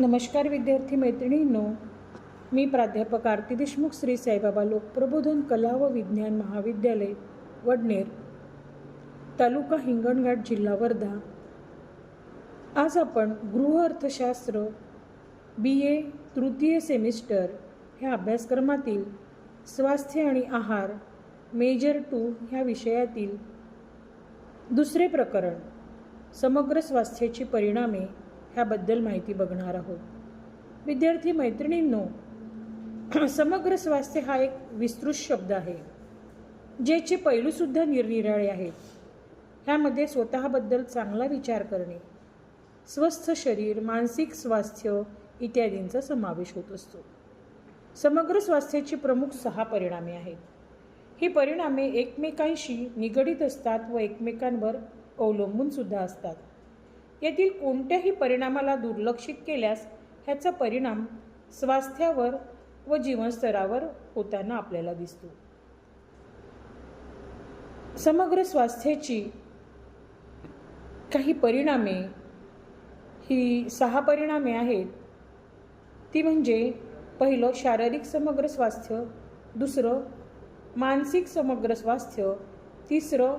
नमस्कार विद्यार्थी मैत्रिणींनो मी प्राध्यापक आरती देशमुख श्री साईबाबा लोकप्रबोधन कला व विज्ञान महाविद्यालय वडनेर तालुका हिंगणघाट जिल्हा वर्धा. आज आपण गृह अर्थशास्त्र बी ए तृतीय सेमिस्टर ह्या अभ्यासक्रमातील स्वास्थ्य आणि आहार मेजर टू ह्या विषयातील दुसरे प्रकरण समग्र स्वास्थ्याची परिणामे ह्याबद्दल माहिती बघणार आहोत. विद्यार्थी मैत्रिणींनो समग्र स्वास्थ्य हा एक विस्तृत शब्द आहे ज्याचे पैलूसुद्धा निरनिराळे आहेत. ह्यामध्ये स्वतःबद्दल चांगला विचार करणे स्वस्थ शरीर मानसिक स्वास्थ्य इत्यादींचा समावेश होत असतो. समग्र स्वास्थ्याची प्रमुख सहा परिणामे आहेत. ही परिणामे एकमेकांशी निगडीत असतात व एकमेकांवर अवलंबून सुद्धा असतात. यातील कोणत्याही परिणामाला दुर्लक्षित केल्यास ह्याचा परिणाम स्वास्थ्यावर व जीवनस्तरावर होताना आपल्याला दिसतो. समग्र स्वास्थ्याची काही परिणामे ही सहा परिणामे आहेत. ती म्हणजे पहिलं शारीरिक समग्र स्वास्थ्य दुसरं मानसिक समग्र स्वास्थ्य तिसरं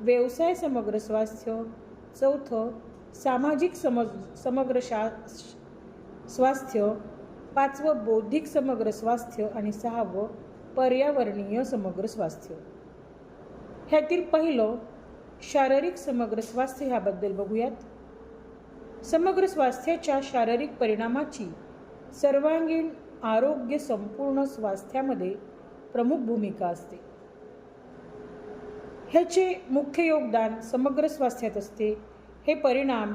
व्यवसाय समग्र स्वास्थ्य चौथं सामाजिक समज समग्र शा स्वास्थ्य पाचवं बौद्धिक समग्र स्वास्थ्य आणि सहावं पर्यावरणीय समग्र स्वास्थ्य. ह्यातील पहिलं शारीरिक समग्र स्वास्थ्य ह्याबद्दल बघूयात. समग्र स्वास्थ्याच्या शारीरिक परिणामाची सर्वांगीण आरोग्य संपूर्ण स्वास्थ्यामध्ये प्रमुख भूमिका असते. ह्याचे मुख्य योगदान समग्र स्वास्थ्यात असते. हे परिणाम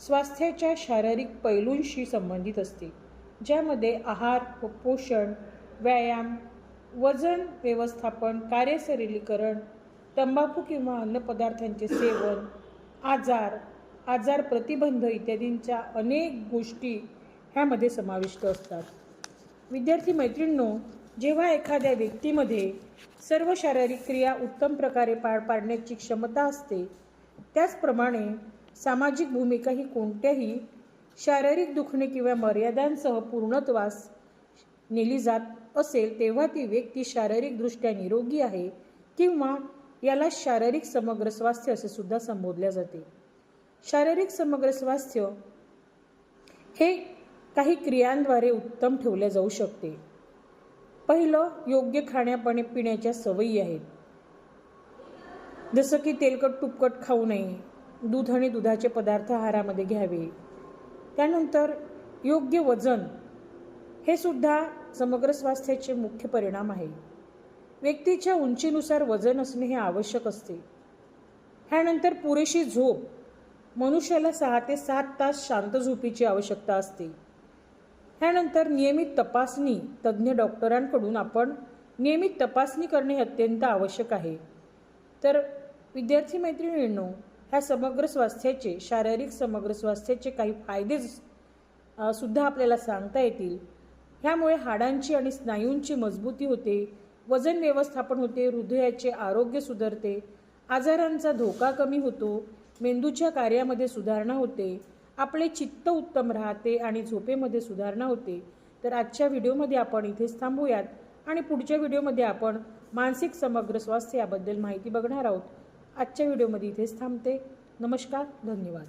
स्वास्थ्याच्या शारीरिक पैलूंशी संबंधित असते ज्यामध्ये आहार व पोषण व्यायाम वजन व्यवस्थापन कार्यसरलीकरण तंबाखू किंवा अन्नपदार्थांचे सेवन आजार आजार प्रतिबंध इत्यादींच्या अनेक गोष्टी ह्यामध्ये समाविष्ट असतात. विद्यार्थी मैत्रिणींनो जेव्हा एखाद्या व्यक्तीमध्ये सर्व शारीरिक क्रिया उत्तम प्रकारे पार पाडण्याची क्षमता असते त्याचप्रमाणे सामाजिक भूमिका ही कोणत्याही शारीरिक दुखणे किंवा मर्यादांसह पूर्णत्वास नेली जात असेल तेव्हा ती व्यक्ती शारीरिकदृष्ट्या निरोगी आहे किंवा याला शारीरिक समग्र स्वास्थ्य असे सुद्धा संबोधले जाते. शारीरिक समग्र स्वास्थ्य हे काही क्रियांद्वारे उत्तम ठेवले जाऊ शकते. पहिलं योग्य खाण्यापाणी पिण्याच्या सवयी आहेत. जसं की तेलकट तुपकट खाऊ नये दूध आणि दुधाचे पदार्थ आहारामध्ये घ्यावे. त्यानंतर योग्य वजन हे सुद्धा समग्र स्वास्थ्याचे मुख्य परिणाम आहे. व्यक्तीच्या उंचीनुसार वजन असणे हे आवश्यक असते. ह्यानंतर पुरेशी झोप मनुष्याला सहा ते सात तास शांत झोपीची आवश्यकता असते. ह्यानंतर नियमित तपासणी तज्ज्ञ डॉक्टरांकडून आपण नियमित तपासणी करणे अत्यंत आवश्यक आहे. तर विद्यार्थी मैत्रिणींनो ह्या समग्र स्वास्थ्याचे शारीरिक समग्र स्वास्थ्याचे काही फायदे सुद्धा आपल्याला सांगता येतील. ह्यामुळे हाडांची आणि स्नायूंची मजबूती होते वजन व्यवस्थापन होते हृदयाचे आरोग्य सुधारते आजारांचा धोका कमी होतो मेंदूच्या कार्यामध्ये सुधारणा होते आपले चित्त उत्तम राहते आणि झोपेमध्ये सुधारणा होते. तर आजच्या व्हिडिओमध्ये आपण इथेच थांबूयात आणि पुढच्या व्हिडिओमध्ये आपण मानसिक समग्र स्वास्थ्य याबद्दल माहिती बघणार आहोत. आजच्या व्हिडिओमध्ये इथेच थांबते. नमस्कार धन्यवाद.